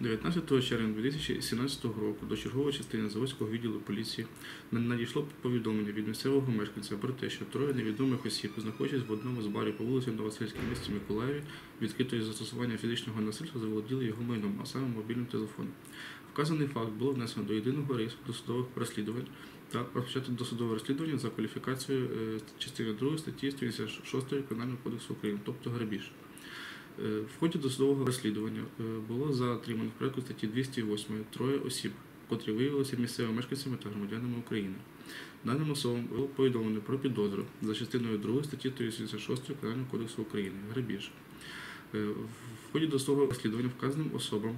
19 червня 2017 року до чергової частини Заводського відділу поліції надійшло повідомлення від місцевого мешканця про те, що троє невідомих осіб, знаходячись в одному з барів по вулиці Новосельській місті Миколаєві, відкритої застосування фізичного насильства заволоділи його майном, а саме мобільним телефоном. Вказаний факт було внесено до єдиного реєстру досудових розслідувань та розпочато досудове розслідування за кваліфікацією е, частини 2 статті 186 Кримінального кодексу України, тобто грабіж. Е, В ході досудового розслідування е, було затримано в порядку статті 208 троє осіб, котрі виявилися місцевими мешканцями та громадянами України. Даним особам було повідомлено про підозру за частиною 2 статті 186 Кримінального кодексу України грабіж. Е, В ході досудового розслідування вказаним особам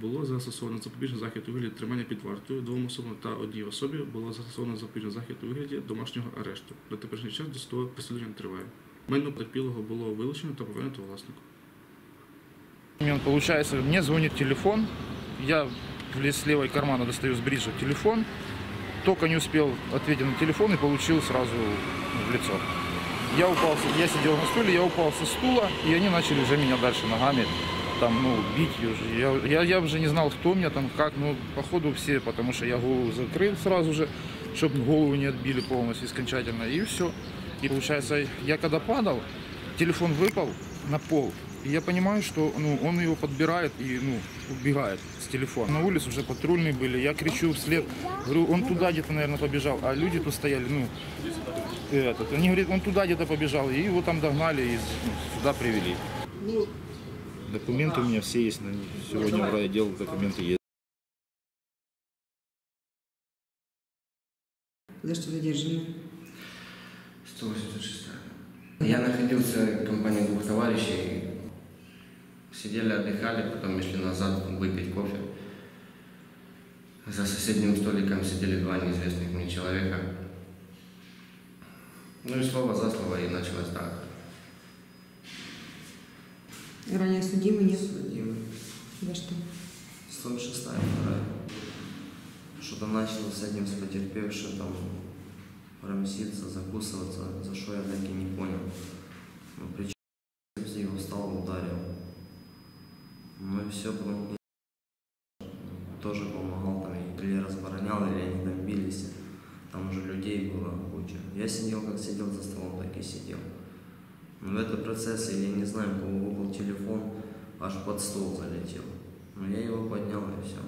було застосовано запобіжний захід у вигляді тримання під вартою двом особам та одній особі було застосовано запобіжний захід у вигляді домашнього арешту. До теперішній час досудове розслідування триває. Майно потерпілого було вилучено та повернуто власнику. получается, мне звонит телефон, я с левой кармана достаю с бриджа телефон, только не успел ответить на телефон и получил сразу в лицо. Я упал, я сидел на стуле, я упал со стула, и они начали уже меня дальше ногами там, ну, бить уже. Я, я, я уже не знал, кто меня там, как, ну, походу все, потому что я голову закрыл сразу же, чтобы голову не отбили полностью, окончательно, и все. И получается, я когда падал, телефон выпал на пол, и я понимаю, что ну, он его подбирает и ну, убегает с телефона. На улице уже патрульные были, я кричу вслед, говорю, он туда где-то, наверное, побежал, а люди тут стояли, ну, этот, они говорят, он туда где-то побежал, и его там догнали и сюда привели. Документы у меня все есть, сегодня в райотдел документы есть. За что задержаны? 186. Я находился в компании двух товарищей. Сидели, отдыхали, потом шли назад выпить кофе. За соседним столиком сидели два неизвестных мне человека. Ну и слово за слово, и началось так. Ранее судимый нет? Судимый. За что? 106 вторая. Что-то начал с этим, с потерпевшим там рамситься, закусываться, за что я так и не понял. Ну, причем его встал, ударил. Ну и все, потом мне тоже помогал там, или разборонял, или они там бились. Там уже людей было куча. Я сидел, как сидел за столом, так и сидел. Но в этот процесс, или не знаю, кого выпал телефон, аж под стол залетел. Но я его поднял и все.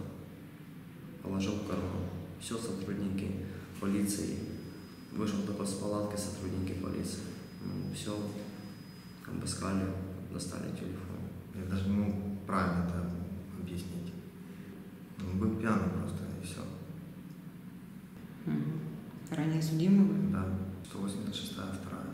Положил в карман. Все, сотрудники полиции. Вышел только с палаткой сотрудники полиции. Ну, все, обыскали, достали телефон. Я даже не могу правильно это объяснить. Он был пьяный просто, и все. Ранее судимый вы? Да, 186 вторая.